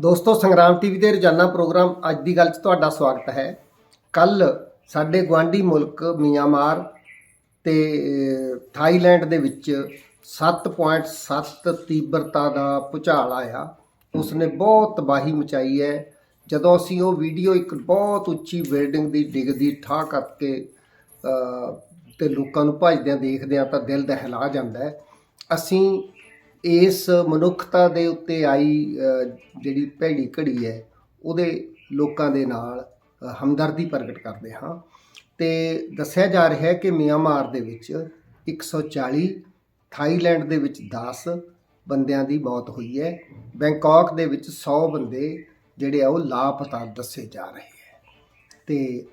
ਦੋਸਤੋ ਸੰਗਰਾਮ ਟੀਵੀ ਦੇ ਰੋਜ਼ਾਨਾ ਪ੍ਰੋਗਰਾਮ ਅੱਜ ਦੀ ਗੱਲ 'ਚ ਤੁਹਾਡਾ ਸਵਾਗਤ ਹੈ। ਕੱਲ ਸਾਡੇ ਗਵਾਂਢੀ ਮੁਲਕ ਮਿਆਂਮਾਰ ਤੇ ਥਾਈਲੈਂਡ ਦੇ ਵਿੱਚ 7.7 ਤੀਬਰਤਾ ਦਾ ਭੁਚਾਲ ਆਇਆ। ਉਸਨੇ ਬਹੁਤ ਤਬਾਹੀ ਮਚਾਈ ਹੈ। ਜਦੋਂ ਅਸੀਂ ਉਹ ਵੀਡੀਓ ਇੱਕ ਬਹੁਤ ਉੱਚੀ ਬਿਲਡਿੰਗ ਦੀ ਡਿੱਗਦੀ ਠਾਹ ਕਰਕੇ ਅਹ, ਤੇ ਲੋਕਾਂ ਨੂੰ ਭੱਜਦਿਆਂ ਦੇਖਦਿਆਂ ਤਾਂ ਦਿਲ ਦਹਿਲਾ ਜਾਂਦਾ ਹੈ। ਅਸੀਂ ਇਸ ਮਨੁੱਖਤਾ ਦੇ ਉੱਤੇ ਆਈ ਜਿਹੜੀ ਭੈੜੀ ਘੜੀ ਹੈ, ਉਹਦੇ ਲੋਕਾਂ ਦੇ ਨਾਲ ਹਮਦਰਦੀ ਪ੍ਰਗਟ ਕਰਦੇ ਹਾਂ। ਤੇ ਦੱਸਿਆ ਜਾ ਰਿਹਾ ਹੈ ਕਿ ਮਿਆਂਮਾਰ ਦੇ ਵਿੱਚ 140 ਥਾਈਲੈਂਡ ਦੇ ਵਿੱਚ 10 ਬੰਦਿਆਂ ਦੀ ਮੌਤ ਹੋਈ ਹੈ। ਬੈਂਕਾਕ ਦੇ ਵਿੱਚ 100 ਬੰਦੇ ਜਿਹੜੇ ਆ, ਉਹ ਲਾਪਤਾ ਦੱਸੇ ਜਾ ਰਹੇ ਹੈ। ਤੇ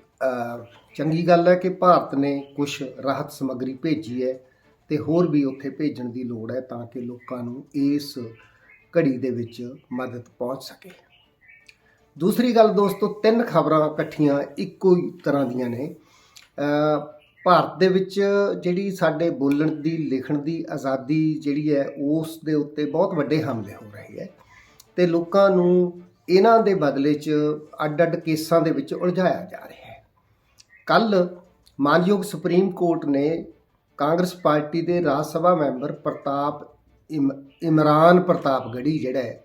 ਚੰਗੀ ਗੱਲ ਹੈ ਕਿ ਭਾਰਤ ਨੇ ਕੁਝ ਰਾਹਤ ਸਮੱਗਰੀ ਭੇਜੀ ਹੈ। ਤੇ ਹੋਰ ਵੀ ਉੱਥੇ ਭੇਜਣ ਦੀ ਲੋੜ ਹੈ ਤਾਂ ਕਿ ਲੋਕਾਂ ਨੂੰ ਇਸ ਘੜੀ ਦੇ ਵਿੱਚ ਮਦਦ ਪਹੁੰਚ ਸਕੇ। ਦੂਸਰੀ ਗੱਲ ਦੋਸਤੋ, ਤਿੰਨ ਖਬਰਾਂ ਇਕੱਠੀਆਂ ਇੱਕੋ ਹੀ ਤਰ੍ਹਾਂ ਦੀਆਂ ਨੇ। ਭਾਰਤ ਦੇ ਵਿੱਚ ਜਿਹੜੀ ਸਾਡੇ ਬੋਲਣ ਦੀ, ਲਿਖਣ ਦੀ ਆਜ਼ਾਦੀ ਜਿਹੜੀ ਹੈ, ਉਸ ਦੇ ਉੱਤੇ ਬਹੁਤ ਵੱਡੇ ਹਮਲੇ ਹੋ ਰਹੇ ਹੈ ਤੇ ਲੋਕਾਂ ਨੂੰ ਇਹਨਾਂ ਦੇ ਬਦਲੇ 'ਚ ਅੱਡ-ਅੱਡ ਕੇਸਾਂ ਦੇ ਵਿੱਚ ਉਲਝਾਇਆ ਜਾ ਰਿਹਾ ਹੈ। ਕੱਲ ਮਾਨਯੋਗ ਸੁਪਰੀਮ ਕੋਰਟ ਨੇ ਕਾਂਗਰਸ ਪਾਰਟੀ ਦੇ ਰਾਜ ਸਭਾ ਮੈਂਬਰ ਪ੍ਰਤਾਪ ਇਮ- ਇਮਰਾਨ ਪ੍ਰਤਾਪ ਗੜੀ ਜਿਹੜਾ ਹੈ,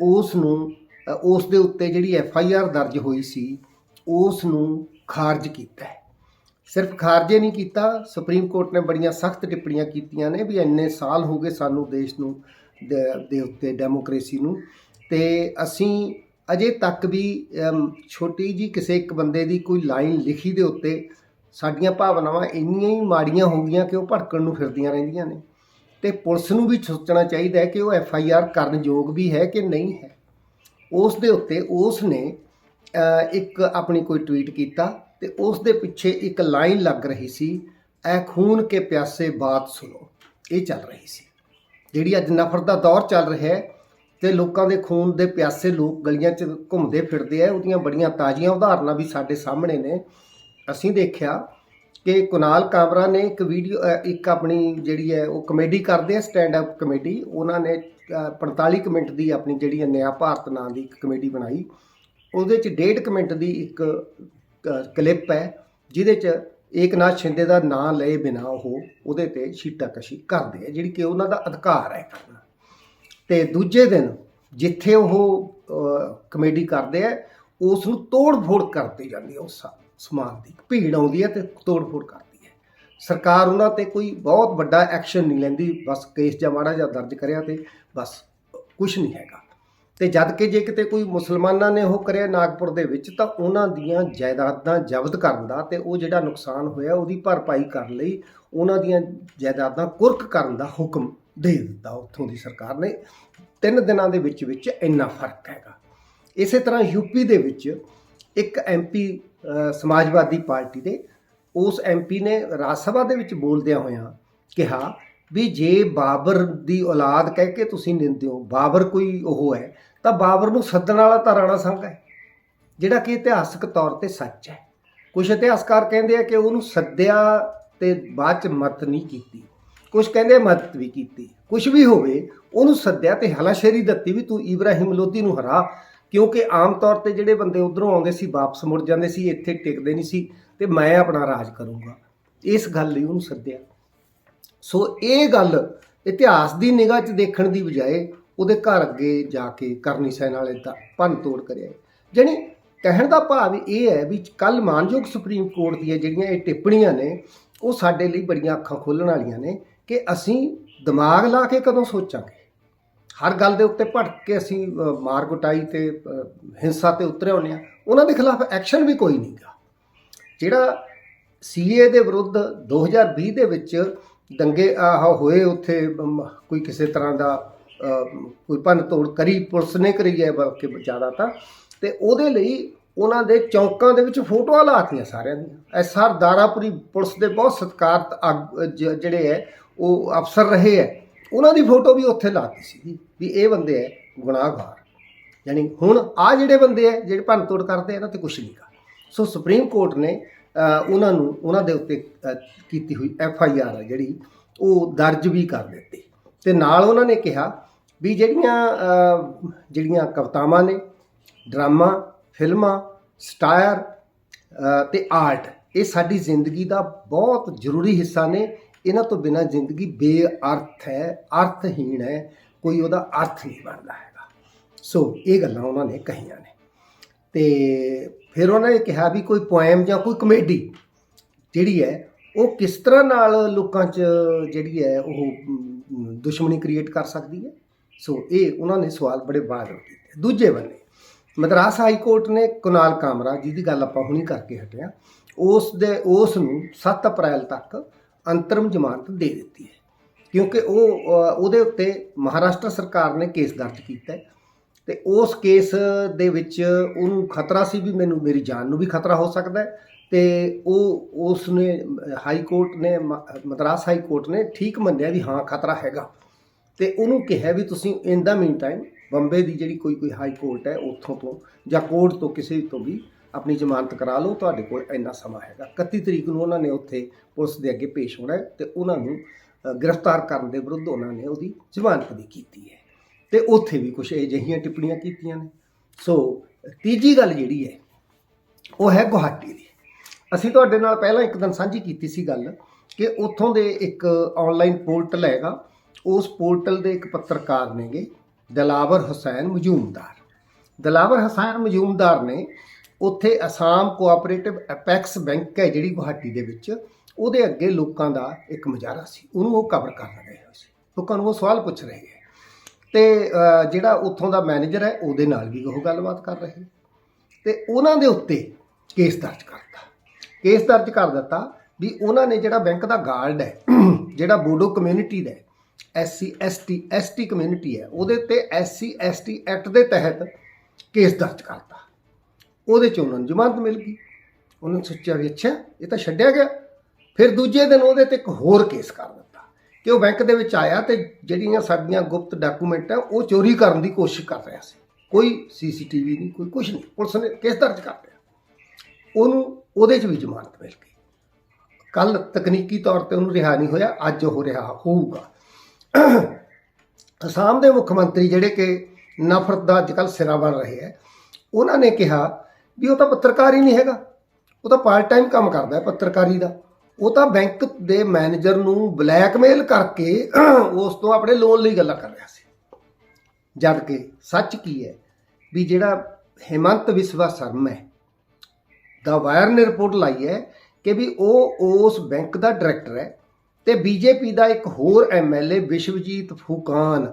ਉਸ ਨੂੰ ਉਸ ਦੇ ਉੱਤੇ ਜਿਹੜੀ ਐਫ ਆਈ ਆਰ ਦਰਜ ਹੋਈ ਸੀ, ਉਸ ਨੂੰ ਖਾਰਜ ਕੀਤਾ ਹੈ। ਸਿਰਫ ਖਾਰਜੇ ਨਹੀਂ ਕੀਤਾ, ਸੁਪਰੀਮ ਕੋਰਟ ਨੇ ਬੜੀਆਂ ਸਖਤ ਟਿੱਪਣੀਆਂ ਕੀਤੀਆਂ ਨੇ ਵੀ ਇੰਨੇ ਸਾਲ ਹੋ ਗਏ ਸਾਨੂੰ ਦੇਸ਼ ਨੂੰ, ਦੇ- ਉੱਤੇ ਡੈਮੋਕ੍ਰੇਸੀ ਨੂੰ। ਤੇ ਅਸੀਂ ਅਜੇ ਤੱਕ ਵੀ ਛੋਟੀ ਜੀ ਕਿਸੇ ਇੱਕ ਬੰਦੇ ਦੀ ਕੋਈ ਲਾਈਨ ਲਿਖੀ ਦੇ ਉੱਤੇ ਸਾਡੀਆਂ ਭਾਵਨਾਵਾਂ ਇੰਨੀਆਂ ਹੀ ਮਾੜੀਆਂ ਹੋ ਗਈਆਂ ਕਿ ਉਹ ਭੜਕਣ ਨੂੰ ਫਿਰਦੀਆਂ ਰਹਿੰਦੀਆਂ ਨੇ। ਤੇ ਪੁਲਿਸ ਨੂੰ ਵੀ ਸੋਚਣਾ ਚਾਹੀਦਾ ਹੈ ਕਿ ਉਹ ਐਫ ਆਈ ਆਰ ਕਰਨ ਯੋਗ ਵੀ ਹੈ ਕਿ ਨਹੀਂ ਹੈ। ਉਸ ਦੇ ਉੱਤੇ ਉਸ ਨੇ ਇੱਕ ਆਪਣੀ ਕੋਈ ਟਵੀਟ ਕੀਤਾ ਤੇ ਉਸ ਦੇ ਪਿੱਛੇ ਇੱਕ ਲਾਈਨ ਲੱਗ ਰਹੀ ਸੀ, ਐ ਖੂਨ ਕੇ ਪਿਆਸੇ ਬਾਤ ਸੁਣੋ। ਇਹ ਚੱਲ ਰਹੀ ਸੀ। ਜਿਹੜੀ ਅੱਜ ਨਫ਼ਰਤ ਦਾ ਦੌਰ ਚੱਲ ਰਿਹਾ ਹੈ ਤੇ ਲੋਕਾਂ ਦੇ ਖੂਨ ਦੇ ਪਿਆਸੇ ਲੋਕ ਗਲੀਆਂ 'ਚ ਘੁੰਮਦੇ ਫਿਰਦੇ ਆ, ਉਹਦੀਆਂ ਬੜੀਆਂ ਤਾਜ਼ੀਆਂ ਉਦਾਹਰਨਾਂ ਵੀ ਸਾਡੇ ਸਾਹਮਣੇ ਨੇ। ਅਸੀਂ ਦੇਖਿਆ ਕਿ ਕੁਨਾਲ ਕਾਮਰਾ ਨੇ ਇੱਕ ਵੀਡੀਓ ਇੱਕ ਆਪਣੀ ਜਿਹੜੀ ਹੈ ਉਹ ਕਮੇਡੀ ਕਰਦੇ ਆ ਸਟੈਂਡ ਅਪ ਕਮੇਡੀ ਉਹਨਾਂ ਨੇ ਅ, 45 ਕੁ ਮਿੰਟ ਦੀ ਆਪਣੀ ਜਿਹੜੀ ਹੈ ਨਿਆ ਭਾਰਤ ਨਾਂ ਦੀ ਇੱਕ ਕਮੇਡੀ ਬਣਾਈ। ਉਹਦੇ ਚ ਡੇਢ ਕੁ ਮਿੰਟ ਦੀ ਇੱਕ ਕਲਿੱਪ ਹੈ ਜਿਹਦੇ ਚ ਏਕਨਾਥ ਸ਼ਿੰਦੇ ਦਾ ਨਾਂ ਲਏ ਬਿਨਾ ਉਹ ਉਹਦੇ ਤੇ ਛੀਟਾਕਸ਼ੀ ਕਰਦੇ ਆ ਜਿਹੜੀ ਕਿ ਉਹਨਾਂ ਦਾ ਅਧਿਕਾਰ ਹੈ। ਕਰਨਾ ਤੇ ਦੂਜੇ ਦਿਨ ਜਿੱਥੇ ਉਹ ਕਮੇਡੀ ਕਰਦੇ ਆ ਉਸ ਨੂੰ ਤੋੜ-ਫੋੜ ਕਰਦੇ ਜਾਂਦੀ ਹੈ ਉਸ ਸਾ- ਸਮਾਜ ਦੀ ਭੀੜ ਆਉਂਦੀ ਹੈ ਤੇ ਤੋੜ-ਫੋੜ ਕਰਦੀ ਹੈ। ਸਰਕਾਰ ਉਹਨਾਂ ਤੇ ਕੋਈ ਬਹੁਤ ਵੱਡਾ ਐਕਸ਼ਨ ਨਹੀਂ ਲੈਂਦੀ, ਬਸ ਕੇਸ ਜਾਂ ਮਾੜਾ ਜਿਹਾ ਦਰਜ ਕਰਿਆ ਤੇ ਬਸ ਕੁਝ ਨਹੀਂ ਹੈਗਾ। ਤੇ ਜਦ ਕਿ ਜੇ ਕਿਤੇ ਕੋਈ ਮੁਸਲਮਾਨਾਂ ਨੇ ਉਹ ਕਰਿਆ ਨਾਗਪੁਰ ਦੇ ਵਿੱਚ, ਤਾਂ ਉਹਨਾਂ ਦੀਆਂ ਜਾਇਦਾਦਾਂ ਜ਼ਬਤ ਕਰਨ ਦਾ ਤੇ ਉਹ ਜਿਹੜਾ ਨੁਕਸਾਨ ਹੋਇਆ ਉਹਦੀ ਭਰਪਾਈ ਕਰਨ ਲਈ ਉਹਨਾਂ ਦੀਆਂ ਜਾਇਦਾਦਾਂ ਕੁਰਕ ਕਰਨ ਦਾ ਹੁਕਮ ਦੇ ਦਿੱਤਾ ਉੱਥੋਂ ਦੀ ਸਰਕਾਰ ਨੇ। ਤਿੰਨ ਦਿਨਾਂ ਦੇ ਵਿੱਚ ਵਿੱਚ ਇੰਨਾ ਫ਼ਰਕ ਹੈਗਾ। ਇਸੇ ਤਰ੍ਹਾਂ ਯੂਪੀ ਦੇ ਵਿੱਚ ਇੱਕ ਐਮਪੀ ਸਮਾਜਵਾਦੀ ਪਾਰਟੀ ਦੇ, ਉਸ ਐਮਪੀ ਨੇ ਰਾਜ ਸਭਾ ਦੇ ਵਿੱਚ ਬੋਲਦਿਆਂ ਹੋਇਆਂ ਕਿਹਾ ਵੀ ਜੇ ਬਾਬਰ ਦੀ ਔਲਾਦ ਕਹਿ ਕੇ ਤੁਸੀਂ ਨਿੰਦੇ ਹੋ, ਬਾਬਰ ਕੋਈ ਉਹ ਹੈ, ਤਾਂ ਬਾਬਰ ਨੂੰ ਸੱਦਣ ਵਾਲਾ ਤਾਂ ਰਾਣਾ ਸੰਘ ਹੈ, ਜਿਹੜਾ ਕਿ ਇਤਿਹਾਸਕ ਤੌਰ ਤੇ ਸੱਚ ਹੈ। ਕੁਝ ਇਤਿਹਾਸਕਾਰ ਕਹਿੰਦੇ ਆ ਕਿ ਉਹਨੂੰ ਸੱਦਿਆ ਤੇ ਬਾਅਦ ਚ ਮਤ ਨਹੀਂ ਕੀਤੀ। ਕੁਝ ਕਹਿੰਦੇ ਮਦਦ ਵੀ ਕੀਤੀ। ਕੁਝ ਵੀ ਹੋਵੇ, ਉਹਨੂੰ ਸੱਦਿਆ ਤੇ ਹਲਾਸ਼ੇਰੀ ਦਿੱਤੀ ਵੀ ਤੂੰ ਇਬਰਾਹਿਮ ਲੋਧੀ ਨੂੰ ਹਰਾ ਕਿਉਂਕਿ ਆਮ ਤੌਰ ਤੇ ਜਿਹੜੇ ਬੰਦੇ ਉਧਰੋਂ ਆਉਂਦੇ ਸੀ, ਵਾਪਸ ਮੁੜ ਜਾਂਦੇ ਸੀ, ਇੱਥੇ ਟਿਕਦੇ ਨਹੀਂ ਸੀ ਤੇ ਮੈਂ ਆਪਣਾ ਰਾਜ ਕਰੂੰਗਾ। ਇਸ ਗੱਲ ਲਈ ਉਹਨੂੰ ਸੱਦਿਆ। ਸੋ ਇਹ ਗੱਲ ਇਤਿਹਾਸ ਦੀ ਨਿਗਾਹ 'ਚ ਦੇਖਣ ਦੀ ਬਜਾਏ ਉਹਦੇ ਘਰ ਅੱਗੇ ਜਾ ਕੇ ਕਰਨੀ ਸੈਨ ਵਾਲੇ ਦਾ ਭੰਨ ਤੋੜ ਕਰਿਆ ਜਾਣੀ ਕਹਿਣ ਦਾ ਭਾਵ ਇਹ ਹੈ ਵੀ ਕੱਲ ਮਾਨਯੋਗ ਸੁਪਰੀਮ ਕੋਰਟ ਦੀਆਂ ਜਿਹੜੀਆਂ ਇਹ ਟਿੱਪਣੀਆਂ ਨੇ, ਉਹ ਸਾਡੇ ਲਈ ਬੜੀਆਂ ਅੱਖਾਂ ਖੋਲਣ ਵਾਲੀਆਂ ਨੇ ਕਿ ਅਸੀਂ ਦਿਮਾਗ ਲਾ ਕੇ ਕਦੋਂ ਸੋਚਾਂਗੇ? ਹਰ ਗੱਲ ਦੇ ਉੱਤੇ ਭਟਕ ਕੇ ਅਸੀਂ ਮਾਰ ਕੁਟਾਈ ਤੇ ਹਿੰਸਾ ਤੇ ਉਤਰੇ ਹੁੰਦੇ ਆ ਉਹਨਾਂ ਦੇ ਖਿਲਾਫ ਐਕਸ਼ਨ ਵੀ ਕੋਈ ਨਹੀਂਗਾ ਜਿਹੜਾ ਸੀਏ ਦੇ ਵਿਰੁੱਧ 2020 ਦੇ ਵਿੱਚ ਦੰਗੇ, ਆਹ ਹੋਏ ਉੱਥੇ ਕੋਈ ਕਿਸੇ ਤਰ੍ਹਾਂ ਦਾ ਕੋਈ ਭੰਨ ਤੋੜ ਕਰੀ, ਪੁਲਿਸ ਨੇ ਕਰੀ ਹੈ ਬਲਕਿ ਜ਼ਿਆਦਾ ਤਾਂ, ਤੇ ਉਹਦੇ ਲਈ ਉਹਨਾਂ ਦੇ ਚੌਂਕਾਂ ਦੇ ਵਿੱਚ ਫੋਟੋਆਂ ਲਾਤੀਆਂ ਸਾਰਿਆਂ ਦੀਆਂ। ਐਸਆਰ ਦਾਰਾਪੁਰੀ ਪੁਲਿਸ ਦੇ ਬਹੁਤ ਸਤਿਕਾਰਤ ਆਗ- ਜ- ਜਿਹੜੇ ਹੈ, ਉਹ ਅਫਸਰ ਰਹੇ ਹੈ। ਉਹਨਾਂ ਦੀ ਫੋਟੋ ਵੀ ਉੱਥੇ ਲਾਤੀ ਸੀ ਵੀ ਇਹ ਬੰਦੇ ਹੈ ਗੁਨਾਹਗਾਰ। ਯਾਨੀ ਹੁਣ ਆ ਜਿਹੜੇ ਬੰਦੇ ਹੈ ਜਿਹੜੇ ਭੰਨ ਤੋੜ ਕਰਦੇ ਇਹਨਾਂ ਤੇ ਕੁਝ ਕਰ ਸੋ ਸੁਪਰੀਮ ਕੋਰਟ ਨੇ ਉਹਨਾਂ ਨੂੰ ਉਹਨਾਂ ਦੇ ਉੱਤੇ ਕੀਤੀ ਹੋਈ ਐਫ ਆਈ ਆਰ ਜਿਹੜੀ ਉਹ ਦਰਜ ਵੀ ਕਰ ਦਿੱਤੀ। ਤੇ ਨਾਲ ਉਹਨਾਂ ਨੇ ਕਿਹਾ ਵੀ ਜਿਹੜੀਆਂ ਜਿਹੜੀਆਂ ਕਵਿਤਾਵਾਂ ਨੇ ਡਰਾਮਾ ਫਿਲਮਾਂ ਸਟਾਇਰ ਅਹ, ਤੇ ਆਰਟ ਇਹ ਸਾਡੀ ਜ਼ਿੰਦਗੀ ਦਾ ਬਹੁਤ ਜ਼ਰੂਰੀ ਹਿੱਸਾ ਨੇ। ਇਹਨਾਂ ਤੋਂ ਬਿਨਾਂ ਜ਼ਿੰਦਗੀ ਬੇਅਰਥ ਹੈ, ਅਰਥਹੀਣ ਹੈ, ਕੋਈ ਉਹਦਾ ਅਰਥ ਨਹੀਂ ਬਣਦਾ ਹੈਗਾ। ਸੋ ਇਹ ਗੱਲਾਂ ਉਹਨਾਂ ਨੇ ਕਹੀਆਂ ਨੇ। ਤੇ ਫਿਰ ਉਹਨਾਂ ਨੇ ਕਿਹਾ ਵੀ ਕੋਈ ਪੋਇਮ ਜਾਂ ਕੋਈ ਕਮੇਡੀ ਜਿਹੜੀ ਹੈ, ਉਹ ਕਿਸ ਤਰ੍ਹਾਂ ਨਾਲ ਲੋਕਾਂ 'ਚ ਜਿਹੜੀ ਹੈ, ਉਹ ਦੁਸ਼ਮਣੀ ਕ੍ਰੀਏਟ ਕਰ ਸਕਦੀ ਹੈ? ਸੋ ਇਹ ਉਹਨਾਂ ਨੇ ਸਵਾਲ ਬੜੇ ਬਾਹਰ ਕੀਤੇ। ਦੂਜੇ ਬੰਨੇ, ਮਦਰਾਸ ਹਾਈ ਕੋਰਟ ਨੇ ਕੁਨਾਲ ਕਾਮਰਾ ਜਿਹਦੀ ਗੱਲ ਆਪਾਂ ਹੁਣੀ ਕਰਕੇ ਹਟਿਆ ਉਸ ਦੇ, ਉਸ ਨੂੰ 7 ਅਪ੍ਰੈਲ ਤੱਕ ਅੰਤਰਮ ਜ਼ਮਾਨਤ ਦੇ ਦਿੱਤੀ ਹੈ। ਕਿਉਂਕਿ ਉਹ ਉਹਦੇ ਉੱਤੇ ਮਹਾਰਾਸ਼ਟਰ ਸਰਕਾਰ ਨੇ ਕੇਸ ਦਰਜ ਕੀਤਾ ਹੈ ਤੇ ਉਸ ਕੇਸ ਦੇ ਵਿੱਚ ਉਹਨੂੰ ਖਤਰਾ ਸੀ ਵੀ ਮੈਨੂੰ, ਮੇਰੀ ਜਾਨ ਨੂੰ ਵੀ ਖਤਰਾ ਹੋ ਸਕਦਾ ਹੈ ਤੇ ਉਹ, ਉਸ ਨੇ, ਹਾਈ ਕੋਰਟ ਨੇ, ਮ- ਮਦਰਾਸ ਹਾਈ ਕੋਰਟ ਨੇ ਠੀਕ ਮੰਨਿਆ ਵੀ ਹਾਂ, ਖਤਰਾ ਹੈਗਾ। ਤੇ ਉਹਨੂੰ ਕਿਹਾ ਵੀ ਤੁਸੀਂ ਇਨ ਦਾ ਮੀਨ ਟਾਈਮ ਬੰਬੇ ਦੀ ਜਿਹੜੀ ਕੋਈ ਕੋਈ ਹਾਈ ਕੋਰਟ ਹੈ ਉੱਥੋਂ ਤੋਂ ਜਾਂ ਕੋਰਟ ਤੋਂ ਕਿਸੇ ਤੋਂ ਵੀ ਆਪਣੀ ਜ਼ਮਾਨਤ ਕਰਾ ਲਓ, ਤੁਹਾਡੇ ਕੋਲ ਇੰਨਾ ਸਮਾਂ ਹੈਗਾ। 31 ਤਰੀਕ ਨੂੰ ਉਹਨਾਂ ਨੇ ਉੱਥੇ ਪੁਲਿਸ ਦੇ ਅੱਗੇ ਪੇਸ਼ ਹੋਣਾ ਹੈ ਤੇ ਉਹਨਾਂ ਨੂੰ ਗ੍ਰਿਫਤਾਰ ਕਰਨ ਦੇ ਵਿਰੁੱਧ ਉਹਨਾਂ ਨੇ ਉਹਦੀ ਜ਼ਮਾਨਤ ਵੀ ਕੀਤੀ ਹੈ। ਤੇ ਉੱਥੇ ਵੀ ਕੁਝ ਅਜਿਹੀਆਂ ਟਿੱਪਣੀਆਂ ਕੀਤੀਆਂ ਨੇ। ਸੋ, ਤੀਜੀ ਗੱਲ ਜਿਹੜੀ ਹੈ, ਉਹ ਹੈ ਗੁਹਾਟੀ ਦੀ। ਅਸੀਂ ਤੁਹਾਡੇ ਨਾਲ ਪਹਿਲਾਂ ਇੱਕ ਦਿਨ ਸਾਂਝੀ ਕੀਤੀ ਸੀ ਗੱਲ ਕਿ ਉੱਥੋਂ ਦੇ ਇੱਕ ਆਨਲਾਈਨ ਪੋਰਟਲ ਹੈਗਾ, ਉਸ ਪੋਰਟਲ ਦੇ ਇੱਕ ਪੱਤਰਕਾਰ ਨੇਗੇ, ਦਲਾਵਰ ਹੁਸੈਨ ਮਜੂਮਦਾਰ। ਦਲਾਵਰ ਹੁਸੈਨ ਮਜੂਮਦਾਰ ਨੇ ਉੱਥੇ ਅਸਾਮ ਕੋਆਪਰੇਟਿਵ ਅਪੈਕਸ ਬੈਂਕ ਹੈ ਜਿਹੜੀ ਗੁਹਾਟੀ ਦੇ ਵਿੱਚ, ਉਹਦੇ ਅੱਗੇ ਲੋਕਾਂ ਦਾ ਇੱਕ ਮੁਜ਼ਾਹਰਾ ਸੀ। ਉਹਨੂੰ ਉਹ ਕਵਰ ਕਰ ਰਹੇ ਹੋਏ ਸੀ। ਲੋਕਾਂ ਨੂੰ ਉਹ ਸਵਾਲ ਪੁੱਛ ਰਹੇ ਹੈ। ਤੇ ਜਿਹੜਾ ਉੱਥੋਂ ਦਾ ਮੈਨੇਜਰ ਹੈ, ਉਹਦੇ ਨਾਲ ਵੀ ਉਹ ਗੱਲਬਾਤ ਕਰ ਰਹੇ ਤੇ ਉਹਨਾਂ ਦੇ ਉੱਤੇ ਕੇਸ ਦਰਜ ਕਰਤਾ ਕੇਸ ਦਰਜ ਕਰ ਦਿੱਤਾ ਵੀ ਉਹਨਾਂ ਨੇ ਜਿਹੜਾ ਬੈਂਕ ਦਾ ਗਾਰਡ ਹੈ, ਜਿਹੜਾ ਬੋਡੋ ਕਮਿਊਨਿਟੀ ਦਾ ਐਸਸੀ ਐਸਟੀ ਐਸਟੀ ਕਮਿਊਨਿਟੀ ਹੈ, ਉਹਦੇ ਉੱਤੇ ਐਸਸੀ ਐਸਟੀ ਐਕਟ ਦੇ ਤਹਿਤ ਕੇਸ ਦਰਜ ਕਰਤਾ ਉਹਦੇ ਚ ਉਹਨਾਂ ਨੂੰ ਜ਼ਮਾਨਤ ਮਿਲ ਗਈ। ਉਹਨਾਂ ਨੇ ਸੋਚਿਆ ਵੀ ਅੱਛਾ, ਇਹ ਤਾਂ ਛੱਡਿਆ ਗਿਆ। ਫਿਰ ਦੂਜੇ ਦਿਨ ਉਹਦੇ ਤੇ ਇੱਕ ਹੋਰ ਕੇਸ ਕਰ ਦਿੱਤਾ ਕਿ ਉਹ ਬੈਂਕ ਦੇ ਵਿੱਚ ਆਇਆ ਤੇ ਜਿਹੜੀਆਂ ਸਾਡੀਆਂ ਗੁਪਤ ਡਾਕੂਮੈਂਟ ਹੈ ਉਹ ਚੋਰੀ ਕਰਨ ਦੀ ਕੋਸ਼ਿਸ਼ ਕਰ ਰਿਹਾ ਸੀ। ਕੋਈ ਸੀਸੀਟੀਵੀ ਨਹੀਂ, ਕੋਈ ਕੁਝ ਨਹੀਂ। ਪੁਲਿਸ ਨੇ ਕੇਸ ਦਰਜ ਕਰ ਲਿਆ। ਉਹਨੂੰ ਉਹਦੇ 'ਚ ਵੀ ਜ਼ਮਾਨਤ ਮਿਲ ਗਈ। ਕੱਲ ਤਕਨੀਕੀ ਤੌਰ ਤੇ ਉਹਨੂੰ ਰਿਹਾ ਨਹੀਂ ਹੋਇਆ, ਅੱਜ ਉਹ ਰਿਹਾ ਹੋਊਗਾ। ਅਸਾਮ ਦੇ ਮੁੱਖ ਮੰਤਰੀ ਜਿਹੜੇ ਕਿ ਨਫ਼ਰਤ ਦਾ ਅੱਜਕੱਲ ਸਿਰਾ ਬਣ ਰਹੇ ਹੈ, ਉਹਨਾਂ ਨੇ ਕਿਹਾ ਵੀ ਉਹ ਤਾਂ ਪੱਤਰਕਾਰ ਹੀ ਨਹੀਂ ਹੈਗਾ। ਉਹ ਤਾਂ ਪਾਰਟ ਟਾਈਮ ਕੰਮ ਕਰਦਾ ਹੈ ਪੱਤਰਕਾਰੀ ਦਾ। ਉਹ ਤਾਂ ਬੈਂਕ ਦੇ ਮੈਨੇਜਰ ਨੂੰ ਬਲੈਕਮੇਲ ਕਰਕੇ ਉਸ ਤੋਂ ਆਪਣੇ ਲੋਨ ਲਈ ਗੱਲਾਂ ਕਰ ਰਿਹਾ ਸੀ। ਜਦ ਕਿ ਸੱਚ ਕੀ ਹੈ ਵੀ ਜਿਹੜਾ ਹਿਮੰਤ ਵਿਸਵਾ ਸਰਮ ਹੈ, ਦਾ ਵਾਇਰ ਨੇ ਰਿਪੋਰਟ ਲਾਈ ਹੈ ਕਿ ਵੀ ਉਹ ਉਸ ਬੈਂਕ ਦਾ ਡਾਇਰੈਕਟਰ ਹੈ ਤੇ ਬੀਜੇਪੀ ਦਾ ਇੱਕ ਹੋਰ ਐਮਐਲਏ ਵਿਸ਼ਵਜੀਤ ਫੂਕਾਨ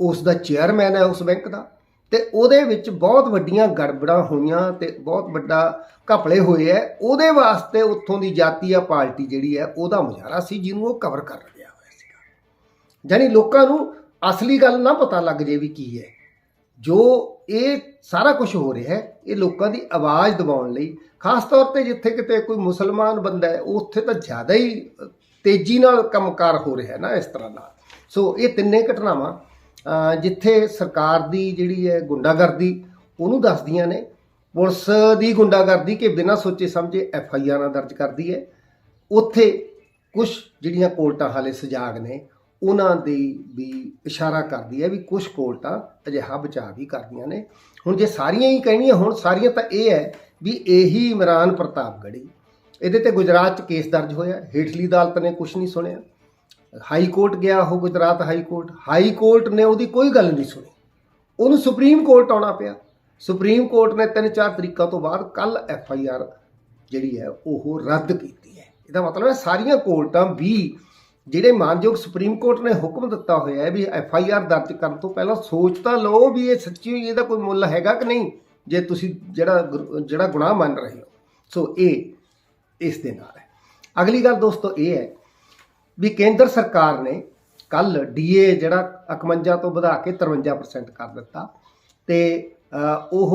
ਉਸ ਦਾ ਚੇਅਰਮੈਨ ਹੈ ਉਸ ਬੈਂਕ ਦਾ। ਤੇ ਉਹਦੇ ਵਿੱਚ ਬਹੁਤ ਵੱਡੀਆਂ ਗੜਬੜਾਂ ਹੋਈਆਂ ਤੇ ਬਹੁਤ ਵੱਡਾ ਘਪਲੇ ਹੋਏ ਹੈ ਉਹਦੇ ਵਾਸਤੇ ਉੱਥੋਂ ਦੀ ਜਾਤੀਆ ਪਾਰਟੀ ਜਿਹੜੀ ਹੈ ਉਹਦਾ ਮੁਜ਼ਾਹਰਾ ਸੀ, ਜਿਹਨੂੰ ਉਹ ਕਵਰ ਕਰ ਰਿਹਾ ਹੋਇਆ ਸੀਗਾ। ਜਾਨੀ ਲੋਕਾਂ ਨੂੰ ਅਸਲੀ ਗੱਲ ਨਾ ਪਤਾ ਲੱਗ ਜੇ ਵੀ ਕੀ ਹੈ ਜੋ ਇਹ ਸਾਰਾ ਕੁਝ ਹੋ ਰਿਹਾ ਹੈ ਇਹ ਲੋਕਾਂ ਦੀ ਆਵਾਜ਼ ਦਬਾਉਣ ਲਈ, ਖਾਸ ਤੌਰ ਤੇ ਜਿੱਥੇ ਕਿਤੇ ਕੋਈ ਮੁਸਲਮਾਨ ਬੰਦਾ ਹੈ ਉੱਥੇ ਤਾਂ ਜ਼ਿਆਦਾ ਹੀ ਤੇਜ਼ੀ ਨਾਲ ਕੰਮਕਾਰ ਹੋ ਰਿਹਾ ਹੈ ਨਾ ਇਸ ਤਰ੍ਹਾਂ ਦਾ ਸੋ ਇਹ ਤਿੰਨੇ ਘਟਨਾਵਾਂ ਜਿੱਥੇ ਸਰਕਾਰ ਦੀ ਜਿਹੜੀ ਹੈ ਗੁੰਡਾਗਰਦੀ, ਉਹਨੂੰ ਦੱਸਦੀਆਂ ਨੇ। ਪੁਲਿਸ ਦੀ ਗੁੰਡਾਗਰਦੀ ਕਿ ਬਿਨਾਂ ਸੋਚੇ ਸਮਝੇ ਐਫ ਆਈ ਆਰਾਂ ਦਰਜ ਕਰਦੀ ਹੈ। ਉੱਥੇ ਕੁਝ ਜਿਹੜੀਆਂ ਕੋਰਟਾਂ ਹਾਲੇ ਸਜਾਗ ਨੇ, ਉਹਨਾਂ ਦੀ ਵੀ ਇਸ਼ਾਰਾ ਕਰਦੀ ਹੈ ਵੀ ਕੁਝ ਕੋਰਟਾਂ ਅਜਿਹਾ ਬਚਾਅ ਵੀ ਕਰਦੀਆਂ ਨੇ। ਹੁਣ ਜੇ ਸਾਰੀਆਂ ਹੀ ਕਹਿਣੀਆਂ ਹੁਣ, ਸਾਰੀਆਂ ਤਾਂ ਇਹ ਹੈ ਵੀ ਇਹੀ ਇਮਰਾਨ ਪ੍ਰਤਾਪਗੜੀ ਇਹਦੇ ਤੇ ਗੁਜਰਾਤ 'ਚ ਕੇਸ ਦਰਜ ਹੋਇਆ, ਹੇਠਲੀ ਅਦਾਲਤ ਨੇ ਕੁਝ ਨਹੀਂ ਸੁਣਿਆ। ਹਾਈ ਕੋਰਟ ਗਿਆ ਉਹ Gujarat high court. High court ਨੇ ਉਹਦੀ ਕੋਈ ਗੱਲ ਨਹੀਂ ਸੁਣੀ। ਉਹਨੂੰ ਸੁਪਰੀਮ ਕੋਰਟ ਆਉਣਾ ਪਿਆ। ਸੁਪਰੀਮ ਕੋਰਟ ਨੇ ਤਿੰਨ ਚਾਰ ਤਰੀਕਾਂ ਤੋਂ ਬਾਅਦ ਕੱਲ ਐਫ ਆਈ ਆਰ ਜਿਹੜੀ ਹੈ, ਉਹ ਰੱਦ ਕੀਤੀ ਹੈ। ਇਹਦਾ ਮਤਲਬ ਹੈ ਸਾਰੀਆਂ ਕੋਰਟਾਂ ਵੀ ਜਿਹੜੇ ਮਾਨਯੋਗ ਸੁਪਰੀਮ ਕੋਰਟ ਨੇ ਹੁਕਮ ਦਿੱਤਾ ਹੋਇਆ ਹੈ ਵੀ ਐਫ ਆਈ ਆਰ ਦਰਜ ਕਰਨ ਤੋਂ ਪਹਿਲਾਂ ਸੋਚ ਤਾਂ ਲਓ ਵੀ ਇਹ ਸੱਚੀ ਇਹਦਾ ਕੋਈ ਮੁੱਲ ਹੈਗਾ ਕਿ ਨਹੀਂ, ਜੇ ਤੁਸੀਂ ਜਿਹੜਾ ਗੁਰ- ਜਿਹੜਾ ਗੁਨਾਹ ਮੰਨ ਰਹੇ ਹੋ। ਸੋ ਇਹ ਇਸ ਦੇ ਨਾਲ ਹੈ। ਅਗਲੀ ਗੱਲ ਦੋਸਤੋ ਇਹ ਹੈ ਵੀ ਕੇਂਦਰ ਸਰਕਾਰ ਨੇ ਕੱਲ ਡੀਏ ਜਿਹੜਾ 51 ਤੋਂ ਵਧਾ ਕੇ 53% ਕਰ ਦਿੱਤਾ ਤੇ ਉਹ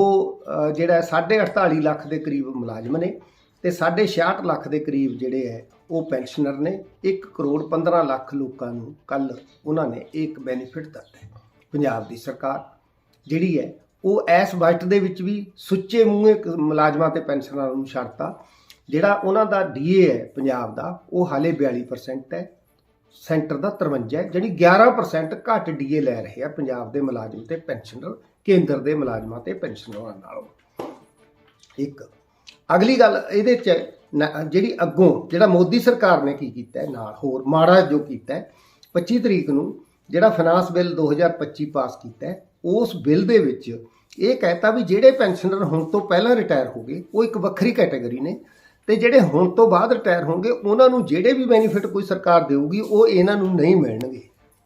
ਅ, ਜਿਹੜਾ 48.5 ਲੱਖ ਦੇ ਕਰੀਬ ਮੁਲਾਜ਼ਮ ਨੇ ਤੇ 66 ਲੱਖ ਦੇ ਕਰੀਬ ਜਿਹੜੇ ਹੈ ਉਹ ਪੈਨਸ਼ਨਰ ਨੇ 1 ਕਰੋੜ 15 ਲੱਖ ਲੋਕਾਂ ਨੂੰ ਕੱਲ ਉਹਨਾਂ ਨੇ ਇੱਕ ਬੈਨੀਫਿਟ ਦਿੱਤਾ ਹੈ ਪੰਜਾਬ ਦੀ ਸਰਕਾਰ ਜਿਹੜੀ ਹੈ ਉਹ ਐਸ ਬਜਟ ਦੇ ਵਿੱਚ ਵੀ ਸੁੱਚੇ ਮੂੰਹ ਮੁਲਾਜ਼ਮਾਂ ਤੇ ਪੈਨਸ਼ਨਰਾਂ ਨੂੰ ਛੱਡਤਾ। ਜਿਹੜਾ ਉਹਨਾਂ ਦਾ ਡੀਏ ਹੈ ਪੰਜਾਬ ਦਾ, ਉਹ ਹਾਲੇ 42% ਹੈ। ਸੈਂਟਰ ਦਾ 53 ਹੈ ਜਿਹੜੀ 11% ਘੱਟ ਡੀਏ ਲੈ ਰਹੇ ਆ ਪੰਜਾਬ ਦੇ ਮੁਲਾਜ਼ਮ ਤੇ ਪੈਨਸ਼ਨਰ, ਕੇਂਦਰ ਦੇ ਮੁਲਾਜ਼ਮਾਂ ਤੇ ਪੈਨਸ਼ਨਰਾਂ ਨਾਲੋਂ। ਇੱਕ, ਅਗਲੀ ਗੱਲ ਇਹਦੇ ਚ ਨ- ਜਿਹੜੀ ਅੱਗੋਂ, ਜਿਹੜਾ ਮੋਦੀ ਸਰਕਾਰ ਨੇ ਕੀ ਕੀਤਾ ਹੈ ਨਾਲ, ਹੋਰ ਮਾੜਾ ਜੋ ਕੀਤਾ ਹੈ 25 ਤਰੀਕ ਨੂੰ ਜਿਹੜਾ ਫਾਈਨਾਂਸ ਬਿੱਲ 2025 ਪਾਸ ਕੀਤਾ ਹੈ, ਉਸ ਬਿੱਲ ਦੇ ਵਿੱਚ ਇਹ ਕਹਿਤਾ ਵੀ ਜਿਹੜੇ ਪੈਨਸ਼ਨਰ ਹੁਣ ਤੋਂ ਪਹਿਲਾਂ ਰਿਟਾਇਰ ਹੋ ਗਏ, ਉਹ ਇੱਕ ਵੱਖਰੀ ਕੈਟਾਗਰੀ ਨੇ ਤੇ ਜਿਹੜੇ ਹੁਣ ਤੋਂ ਬਾਅਦ ਰਿਟਾਇਰ ਹੋਣਗੇ, ਉਹਨਾਂ ਨੂੰ ਜਿਹੜੇ ਵੀ ਬੈਨੀਫਿਟ ਕੋਈ ਸਰਕਾਰ ਦੇਊਗੀ, ਉਹ ਇਹਨਾਂ ਨੂੰ ਨਹੀਂ ਮਿਲਣਗੇ।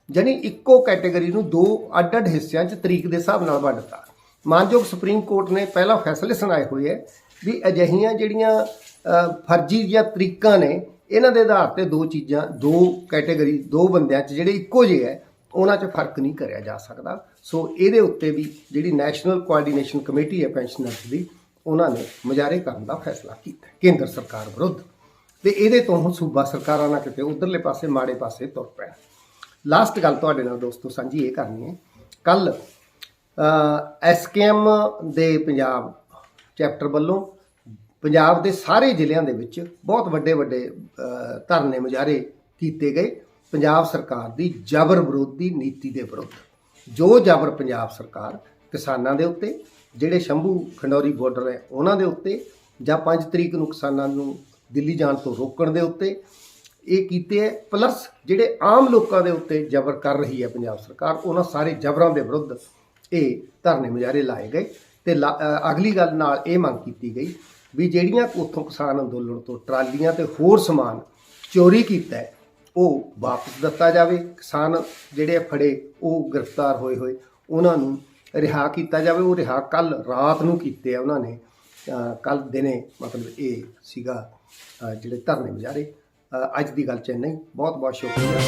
ਜਾਣੀ ਇੱਕੋ ਕੈਟਾਗਰੀ ਨੂੰ ਦੋ ਅੱਡ-ਅੱਡ ਹਿੱਸਿਆਂ 'ਚ ਤਰੀਕ ਦੇ ਹਿਸਾਬ ਨਾਲ ਵੰਡਤਾ ਮਾਨਯੋਗ ਸੁਪਰੀਮ ਕੋਰਟ ਨੇ ਪਹਿਲਾਂ ਫੈਸਲੇ ਸੁਣਾਏ ਹੋਏ ਹੈ ਵੀ ਅਜਿਹੀਆਂ ਜਿਹੜੀਆਂ ਫਰਜ਼ੀ ਜਾਂ ਤਰੀਕਾਂ ਨੇ, ਇਹਨਾਂ ਦੇ ਆਧਾਰ ਤੇ ਦੋ ਚੀਜ਼ਾਂ, ਦੋ ਕੈਟਾਗਰੀ ਦੋ ਬੰਦਿਆਂ 'ਚ ਜਿਹੜੇ ਇੱਕੋ ਜਿਹੇ ਹੈ, ਉਹਨਾਂ 'ਚ ਫ਼ਰਕ ਨਹੀਂ ਕਰਿਆ ਜਾ ਸਕਦਾ। ਸੋ ਇਹਦੇ ਉੱਤੇ ਵੀ ਜਿਹੜੀ ਨੈਸ਼ਨਲ ਕੋਆਰਡੀਨੇਸ਼ਨ ਕਮੇਟੀ ਹੈ ਪੈਨਸ਼ਨਰਸ ਦੀ ਉਹਨਾਂ ਨੇ ਮੁਜ਼ਾਹਰੇ ਕਰਨ ਦਾ ਫੈਸਲਾ ਕੀਤਾ ਕੇਂਦਰ ਸਰਕਾਰ ਵਿਰੁੱਧ। ਤੇ ਇਹਦੇ ਤੋਂ ਹੁਣ ਸੂਬਾ ਸਰਕਾਰਾਂ ਨਾਲ ਕਿਤੇ ਉਧਰਲੇ ਪਾਸੇ, ਮਾੜੇ ਪਾਸੇ ਤੁਰ ਪੈਣ। ਲਾਸਟ ਗੱਲ ਤੁਹਾਡੇ ਨਾਲ ਦੋਸਤੋ, ਸਾਂਝੀ ਇਹ ਕਰਨੀ ਹੈ। ਕੱਲ ਐਸਕੇਐਮ ਦੇ ਪੰਜਾਬ ਚੈਪਟਰ ਵੱਲੋਂ ਪੰਜਾਬ ਦੇ ਸਾਰੇ ਜ਼ਿਲ੍ਹਿਆਂ ਦੇ ਵਿੱਚ ਬਹੁਤ ਵੱਡੇ ਵੱਡੇ ਧਰਨੇ ਮੁਜ਼ਾਹਰੇ ਕੀਤੇ ਗਏ ਪੰਜਾਬ ਸਰਕਾਰ ਦੀ ਜ਼ਬਰ ਵਿਰੋਧੀ ਨੀਤੀ ਦੇ ਵਿਰੁੱਧ। ਜੋ ਜ਼ਬਰ ਪੰਜਾਬ ਸਰਕਾਰ ਕਿਸਾਨਾਂ ਦੇ ਉੱਤੇ ਜਿਹੜੇ ਸ਼ੰਭੂ ਖੰਡੌਰੀ ਬਾਰਡਰ ਹੈ, ਉਹਨਾਂ ਦੇ ਉੱਤੇ ਜਾਂ 5 ਤਰੀਕ ਨੂੰ ਕਿਸਾਨਾਂ ਨੂੰ ਦਿੱਲੀ ਜਾਣ ਤੋਂ ਰੋਕਣ ਦੇ ਉੱਤੇ ਇਹ ਕੀਤੇ ਹੈ ਪਲੱਸ ਜਿਹੜੇ ਆਮ ਲੋਕਾਂ ਦੇ ਉੱਤੇ ਜ਼ਬਰ ਕਰ ਰਹੀ ਹੈ ਪੰਜਾਬ ਸਰਕਾਰ, ਉਹਨਾਂ ਸਾਰੇ ਜ਼ਬਰਾਂ ਦੇ ਵਿਰੁੱਧ ਇਹ ਧਰਨੇ ਮੁਜ਼ਾਹਰੇ ਲਾਏ ਗਏ ਤੇ ਲਾ- ਅਗਲੀ ਗੱਲ ਨਾਲ ਇਹ ਮੰਗ ਕੀਤੀ ਗਈ ਵੀ ਜਿਹੜੀਆਂ ਉੱਥੋਂ ਕਿਸਾਨ ਅੰਦੋਲਨ ਤੋਂ ਟਰਾਲੀਆਂ ਤੇ ਹੋਰ ਸਮਾਨ ਚੋਰੀ ਕੀਤਾ ਉਹ ਵਾਪਸ ਦਿੱਤਾ ਜਾਵੇ। ਕਿਸਾਨ ਜਿਹੜੇ ਫੜੇ, ਉਹ ਗ੍ਰਿਫਤਾਰ ਹੋਏ ਹੋਏ, ਉਹਨਾਂ ਨੂੰ ਰਿਹਾ ਕੀਤਾ ਜਾਵੇ, ਉਹ ਰਿਹਾ ਕੱਲ ਰਾਤ ਨੂੰ ਕੀਤੇ ਆ ਉਹਨਾਂ ਨੇ। ਕੱਲ ਦਿਨੇ ਮਤਲਬ ਇਹ ਸੀਗਾ ਜਿਹੜੇ ਧਰਨੇ ਮੁਜ਼ਾਹਰੇ। ਅੱਜ ਦੀ ਗੱਲ ਚ ਨਹੀਂ ਬਹੁਤ ਬਹੁਤ ਸ਼ੁਕਰੀਆ।